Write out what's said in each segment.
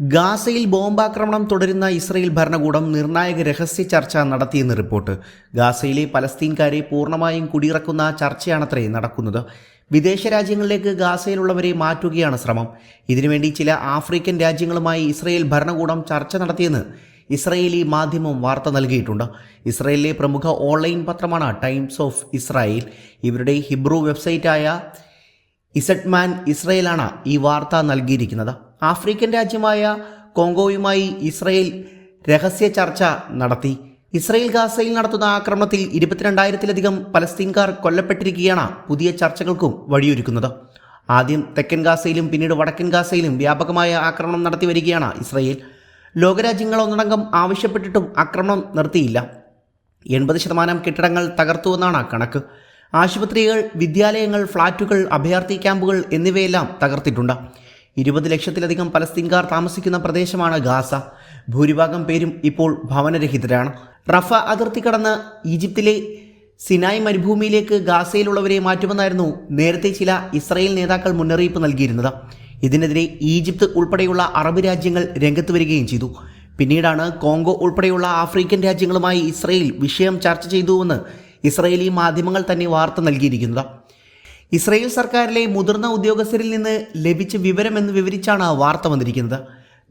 ഗാസയിൽ ബോംബാക്രമണം തുടരുന്ന ഇസ്രയേൽ ഭരണകൂടം നിർണായക രഹസ്യ ചർച്ച നടത്തിയെന്ന് റിപ്പോർട്ട്. ഗാസയിലെ പലസ്തീൻകാരെ പൂർണമായും കുടിയിറക്കുന്ന ചർച്ചയാണത്രേ നടക്കുന്നത്. വിദേശ രാജ്യങ്ങളിലേക്ക് ഗാസയിലുള്ളവരെ മാറ്റുകയാണ് ശ്രമം. ഇതിനുവേണ്ടി ചില ആഫ്രിക്കൻ രാജ്യങ്ങളുമായി ഇസ്രയേൽ ഭരണകൂടം ചർച്ച നടത്തിയെന്ന് ഇസ്രയേലി മാധ്യമം വാർത്ത നൽകിയിട്ടുണ്ട്. ഇസ്രയേലിലെ പ്രമുഖ ഓൺലൈൻ പത്രമാണ് ടൈംസ് ഓഫ് ഇസ്രായേൽ. ഇവരുടെ ഹിബ്രു വെബ്സൈറ്റായ ഇസഡ്മാൻ ഇസ്രയേലാണ് ഈ വാർത്ത നൽകിയിരിക്കുന്നത്. ആഫ്രിക്കൻ രാജ്യമായ കോങ്കോയുമായി ഇസ്രയേൽ രഹസ്യ ചർച്ച നടത്തി. ഇസ്രയേൽ ഗാസയിൽ നടത്തുന്ന ആക്രമണത്തിൽ ഇരുപത്തിരണ്ടായിരത്തിലധികം പലസ്തീൻകാർ കൊല്ലപ്പെട്ടിരിക്കുകയാണ് പുതിയ ചർച്ചകൾക്കും വഴിയൊരുക്കുന്നത്. ആദ്യം തെക്കൻ ഗാസയിലും പിന്നീട് വടക്കൻ ഗാസയിലും വ്യാപകമായ ആക്രമണം നടത്തി വരികയാണ് ഇസ്രയേൽ. ലോകരാജ്യങ്ങൾ ഒന്നടങ്കം ആവശ്യപ്പെട്ടിട്ടും ആക്രമണം നിർത്തിയില്ല. എൺപത് ശതമാനം കെട്ടിടങ്ങൾ തകർത്തുവെന്നാണ് കണക്ക്. ആശുപത്രികൾ വിദ്യാലയങ്ങൾ ഫ്ളാറ്റുകൾ അഭയാർത്ഥി ക്യാമ്പുകൾ എന്നിവയെല്ലാം തകർത്തിട്ടുണ്ട്. ഇരുപത് ലക്ഷത്തിലധികം പലസ്തീൻകാർ താമസിക്കുന്ന പ്രദേശമാണ് ഗാസ. ഭൂരിഭാഗം പേരും ഇപ്പോൾ ഭവനരഹിതരാണ്. റഫ അതിർത്തി കടന്ന് ഈജിപ്തിലെ സിനായ് മരുഭൂമിയിലേക്ക് ഗാസയിലുള്ളവരെ മാറ്റുമെന്നായിരുന്നു നേരത്തെ ചില ഇസ്രായേൽ നേതാക്കൾ മുന്നറിയിപ്പ് നൽകിയിരുന്നത്. ഇതിനെതിരെ ഈജിപ്ത് ഉൾപ്പെടെയുള്ള അറബ് രാജ്യങ്ങൾ രംഗത്ത് വരികയും ചെയ്തു. പിന്നീടാണ് കോങ്കോ ഉൾപ്പെടെയുള്ള ആഫ്രിക്കൻ രാജ്യങ്ങളുമായി ഇസ്രയേൽ വിഷയം ചർച്ച ചെയ്തുവെന്ന് ഇസ്രയേലി മാധ്യമങ്ങൾ തന്നെ വാർത്ത നൽകിയിരിക്കുന്നത്. ഇസ്രയേൽ സർക്കാരിലെ മുതിർന്ന ഉദ്യോഗസ്ഥരിൽ നിന്ന് ലഭിച്ച വിവരമെന്ന് വിവരിച്ചാണ് വാർത്ത വന്നിരിക്കുന്നത്.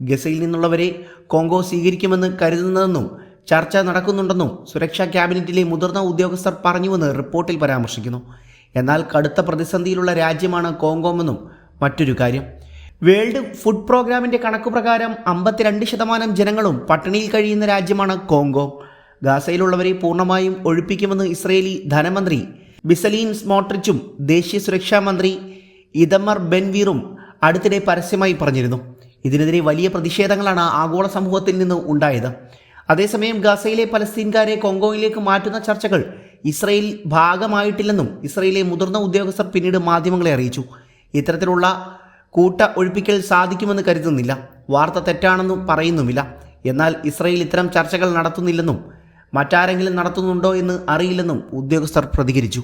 ഗസയിൽ നിന്നുള്ളവരെ കോങ്കോ സ്വീകരിക്കുമെന്ന് കരുതുന്നതെന്നും ചർച്ച നടക്കുന്നുണ്ടെന്നും സുരക്ഷാ ക്യാബിനറ്റിലെ മുതിർന്ന ഉദ്യോഗസ്ഥർ പറഞ്ഞുവെന്ന് റിപ്പോർട്ടിൽ പരാമർശിക്കുന്നു. എന്നാൽ കടുത്ത പ്രതിസന്ധിയിലുള്ള രാജ്യമാണ് കോങ്കോമെന്നും മറ്റൊരു കാര്യം. വേൾഡ് ഫുഡ് പ്രോഗ്രാമിന്റെ കണക്കുപ്രകാരം അമ്പത്തിരണ്ട് ശതമാനം ജനങ്ങളും പട്ടിണിയിൽ കഴിയുന്ന രാജ്യമാണ് കോങ്കോ. ഗാസയിലുള്ളവരെ പൂർണമായും ഒഴിപ്പിക്കുമെന്ന് ഇസ്രയേലി ധനമന്ത്രി ബിസലീൻ സ്മോട്രിച്ചും ദേശീയ സുരക്ഷാ മന്ത്രി ഇതമർ ബെൻവീറും അടുത്തിടെ പരസ്യമായി പറഞ്ഞിരുന്നു. ഇതിനെതിരെ വലിയ പ്രതിഷേധങ്ങളാണ് ആഗോള സമൂഹത്തിൽ നിന്ന് ഉണ്ടായത്. അതേസമയം ഗസയിലെ പലസ്തീൻകാരെ കൊങ്കോയിലേക്ക് മാറ്റുന്ന ചർച്ചകൾ ഇസ്രയേൽ ഭാഗമായിട്ടില്ലെന്നും ഇസ്രയേലിലെ മുതിർന്ന ഉദ്യോഗസ്ഥർ പിന്നീട് മാധ്യമങ്ങളെ അറിയിച്ചു. ഇത്തരത്തിലുള്ള കൂട്ട ഒഴിപ്പിക്കൽ സാധിക്കുമെന്ന് കരുതുന്നില്ല. വാർത്ത തെറ്റാണെന്നും പറയുന്നുമില്ല. എന്നാൽ ഇസ്രയേൽ ഇത്തരം ചർച്ചകൾ നടത്തുന്നില്ലെന്നും മറ്റാരെങ്കിലും നടത്തുന്നുണ്ടോ എന്ന് അറിയില്ലെന്നും ഉദ്യോഗസ്ഥർ പ്രതികരിച്ചു